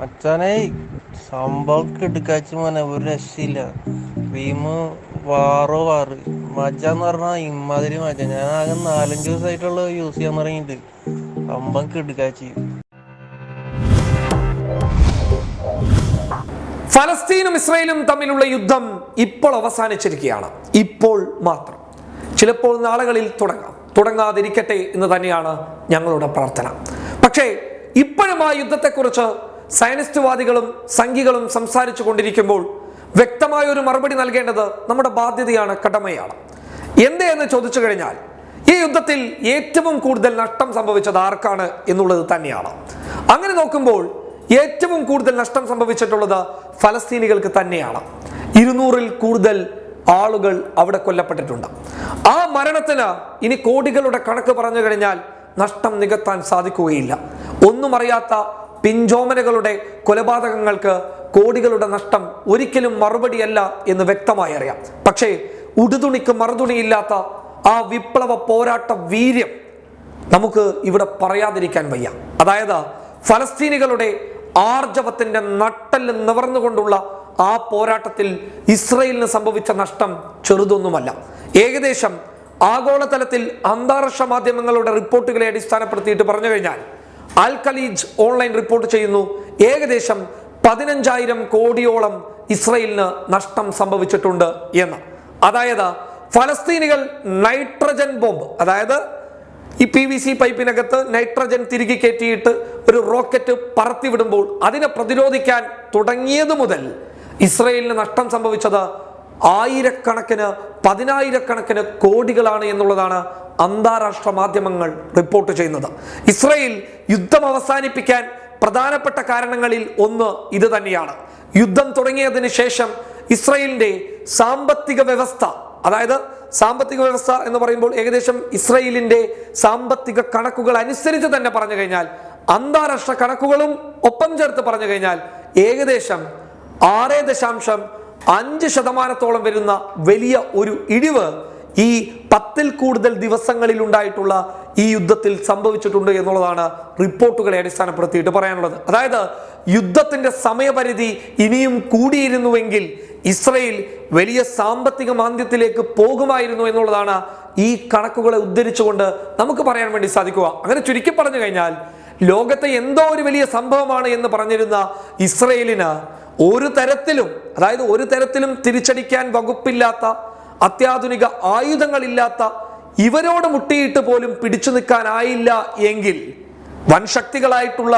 അച്ഛനെ സംഭവം എടുക്കാച്ച മോനെ ഒരു രക്ഷയില്ല. ഭീമ് വാറോ വാറ്. മജ എന്ന് പറഞ്ഞാൽ ഇമ്മാതിരി മജ. ഞാൻ ആകെ നാലഞ്ച് ദിവസമായിട്ടുള്ള യൂസ് ചെയ്യാൻ തുടങ്ങിയിട്ട് സംഭവം കിടക്കാച്ച് ഫലസ്തീനും ഇസ്രയേലും തമ്മിലുള്ള യുദ്ധം ഇപ്പോൾ അവസാനിച്ചിരിക്കുകയാണ്. ഇപ്പോൾ മാത്രം. ചിലപ്പോൾ നാളുകളിൽ തുടങ്ങാം. തുടങ്ങാതിരിക്കട്ടെ എന്ന് തന്നെയാണ് ഞങ്ങളുടെ പ്രാർത്ഥന. പക്ഷേ ഇപ്പോഴും ആ യുദ്ധത്തെക്കുറിച്ച് സയനിസ്റ്റുവാദികളും സംഘികളും സംസാരിച്ചു കൊണ്ടിരിക്കുമ്പോൾ വ്യക്തമായ ഒരു മറുപടി നൽകേണ്ടത് നമ്മുടെ ബാധ്യതയാണ് കടമയാണ്. എന്തേ എന്ന് ചോദിച്ചു കഴിഞ്ഞാൽ ഈ യുദ്ധത്തിൽ ഏറ്റവും കൂടുതൽ നഷ്ടം സംഭവിച്ചത് ആർക്കാണ് എന്നുള്ളത് തന്നെയാണ്. അങ്ങനെ നോക്കുമ്പോൾ ഏറ്റവും കൂടുതൽ നഷ്ടം സംഭവിച്ചിട്ടുള്ളത് ഫലസ്തീനികൾക്ക് തന്നെയാണ്. ഇരുന്നൂറിൽ കൂടുതൽ ആളുകൾ അവിടെ കൊല്ലപ്പെട്ടിട്ടുണ്ട്. ആ മരണത്തിന് ഇനി കോടികളുടെ കണക്ക് പറഞ്ഞു കഴിഞ്ഞാൽ നഷ്ടം നികത്താൻ സാധിക്കുകയില്ല. ഒന്നും അറിയാത്ത പിഞ്ചോമനകളുടെ കൊലപാതകങ്ങൾക്ക് കോടികളുടെ നഷ്ടം ഒരിക്കലും മറുപടിയല്ല എന്ന് വ്യക്തമായി അറിയാം. പക്ഷേ ഉടുതുണിക്ക് മറുതുണിയില്ലാത്ത ആ വിപ്ലവ പോരാട്ട വീര്യം നമുക്ക് ഇവിടെ പറയാതിരിക്കാൻ വയ്യ. അതായത് ഫലസ്തീനികളുടെ ആർജവത്തിന്റെ നട്ടൽ നിവർന്നുകൊണ്ടുള്ള ആ പോരാട്ടത്തിൽ ഇസ്രയേലിന് സംഭവിച്ച നഷ്ടം ചെറുതൊന്നുമല്ല. ഏകദേശം ആഗോളതലത്തിൽ അന്താരാഷ്ട്ര മാധ്യമങ്ങളുടെ റിപ്പോർട്ടുകളെ അടിസ്ഥാനപ്പെടുത്തിയിട്ട് പറഞ്ഞു കഴിഞ്ഞാൽ അൽ ഖലീജ് ഓൺലൈൻ റിപ്പോർട്ട് ചെയ്യുന്നു. ഏകദേശം പതിനഞ്ചായിരം കോടിയോളം ഇസ്രയേലിന് നഷ്ടം സംഭവിച്ചിട്ടുണ്ട് എന്ന്. അതായത് ഫലസ്തീനികൾ നൈട്രജൻ ബോംബ് അതായത് ഈ പി വി സി പൈപ്പിനകത്ത് നൈട്രജൻ തിരികെ കയറ്റിയിട്ട് ഒരു റോക്കറ്റ് പറത്തിവിടുമ്പോൾ അതിനെ പ്രതിരോധിക്കാൻ തുടങ്ങിയത് മുതൽ ഇസ്രയേലിന് നഷ്ടം സംഭവിച്ചത് ആയിരക്കണക്കിന് പതിനായിരക്കണക്കിന് കോടികളാണ് എന്നുള്ളതാണ് അന്താരാഷ്ട്ര മാധ്യമങ്ങൾ റിപ്പോർട്ട് ചെയ്യുന്നത്. ഇസ്രയേൽ യുദ്ധം അവസാനിപ്പിക്കാൻ പ്രധാനപ്പെട്ട കാരണങ്ങളിൽ ഒന്ന് ഇത് തന്നെയാണ്. യുദ്ധം തുടങ്ങിയതിന് ശേഷം ഇസ്രയേലിന്റെ സാമ്പത്തിക വ്യവസ്ഥ അതായത് സാമ്പത്തിക വ്യവസ്ഥ എന്ന് പറയുമ്പോൾ ഏകദേശം ഇസ്രയേലിന്റെ സാമ്പത്തിക കണക്കുകൾ അനുസരിച്ച് തന്നെ പറഞ്ഞു കഴിഞ്ഞാൽ അന്താരാഷ്ട്ര കണക്കുകളും ഒപ്പം ചേർത്ത് പറഞ്ഞു കഴിഞ്ഞാൽ ഏകദേശം ആറ് ദശാംശം അഞ്ച് ശതമാനത്തോളം വരുന്ന വലിയ ഒരു ഇടിവ് ഈ പത്തിൽ കൂടുതൽ ദിവസങ്ങളിൽ ഉണ്ടായിട്ടുള്ള ഈ യുദ്ധത്തിൽ സംഭവിച്ചിട്ടുണ്ട് എന്നുള്ളതാണ് റിപ്പോർട്ടുകളെ അടിസ്ഥാനപ്പെടുത്തിയിട്ട് പറയാനുള്ളത്. അതായത് യുദ്ധത്തിന്റെ സമയപരിധി ഇനിയും കൂടിയിരുന്നുവെങ്കിൽ ഇസ്രയേൽ വലിയ സാമ്പത്തിക മാന്ദ്യത്തിലേക്ക് പോകുമായിരുന്നു എന്നുള്ളതാണ് ഈ കണക്കുകളെ ഉദ്ധരിച്ചുകൊണ്ട് നമുക്ക് പറയാൻ വേണ്ടി സാധിക്കുക. അങ്ങനെ ചുരുക്കി പറഞ്ഞു കഴിഞ്ഞാൽ ലോകത്തെ എന്തോ ഒരു വലിയ സംഭവമാണ് എന്ന് പറഞ്ഞിരുന്ന ഇസ്രയേലിന് ഒരു തരത്തിലും അതായത് ഒരു തരത്തിലും തിരിച്ചടിക്കാൻ വകുപ്പില്ലാത്ത അത്യാധുനിക ആയുധങ്ങളില്ലാത്ത ഇവരോട് മുട്ടിയിട്ട് പോലും പിടിച്ചു നിൽക്കാനായില്ല എങ്കിൽ വൻ ശക്തികളായിട്ടുള്ള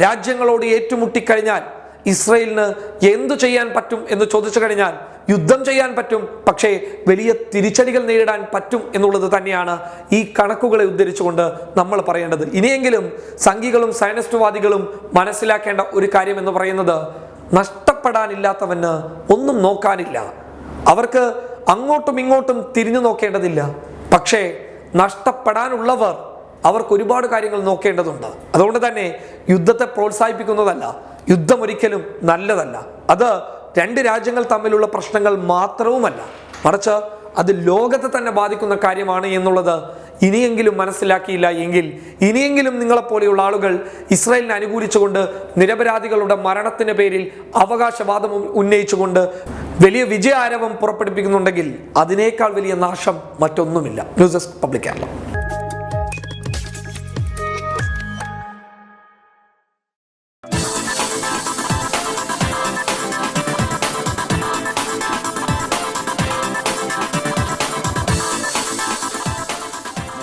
രാജ്യങ്ങളോട് ഏറ്റുമുട്ടിക്കഴിഞ്ഞാൽ ഇസ്രയേലിന് എന്തു ചെയ്യാൻ പറ്റും എന്ന് ചോദിച്ചു കഴിഞ്ഞാൽ യുദ്ധം ചെയ്യാൻ പറ്റും പക്ഷേ വലിയ തിരിച്ചടികൾ നേരിടാൻ പറ്റും എന്നുള്ളത് തന്നെയാണ് ഈ കണക്കുകളെ ഉദ്ധരിച്ചുകൊണ്ട് നമ്മൾ പറയേണ്ടത്. ഇനിയെങ്കിലും സംഘികളും സയനിസ്റ്റുവാദികളും മനസ്സിലാക്കേണ്ട ഒരു കാര്യം എന്ന് പറയുന്നത് നഷ്ടപ്പെടാനില്ലാത്തവന് ഒന്നും നോക്കാനില്ല. അവർക്ക് അങ്ങോട്ടും ഇങ്ങോട്ടും തിരിഞ്ഞു നോക്കേണ്ടതില്ല. പക്ഷേ നഷ്ടപ്പെടാനുള്ളവർ അവർക്ക് ഒരുപാട് കാര്യങ്ങൾ നോക്കേണ്ടതുണ്ട്. അതുകൊണ്ട് തന്നെ യുദ്ധത്തെ പ്രോത്സാഹിപ്പിക്കുന്നതല്ല യുദ്ധം ഒരിക്കലും നല്ലതല്ല. അത് രണ്ട് രാജ്യങ്ങൾ തമ്മിലുള്ള പ്രശ്നങ്ങൾ മാത്രവുമല്ല. മറിച്ച് അത് ലോകത്തെ തന്നെ ബാധിക്കുന്ന കാര്യമാണ് എന്നുള്ളത് ഇനിയെങ്കിലും മനസ്സിലാക്കിയില്ല എങ്കിൽ ഇനിയെങ്കിലും നിങ്ങളെപ്പോലെയുള്ള ആളുകൾ ഇസ്രായേലിനെ അനുകൂലിച്ചുകൊണ്ട് നിരപരാധികളുടെ മരണത്തിന് പേരിൽ അവകാശവാദം ഉന്നയിച്ചുകൊണ്ട് വലിയ വിജയ ആരവം പുറപ്പെടുപ്പിക്കുന്നുണ്ടെങ്കിൽ അതിനേക്കാൾ വലിയ നാശം മറ്റൊന്നുമില്ല. News desk public Keralam.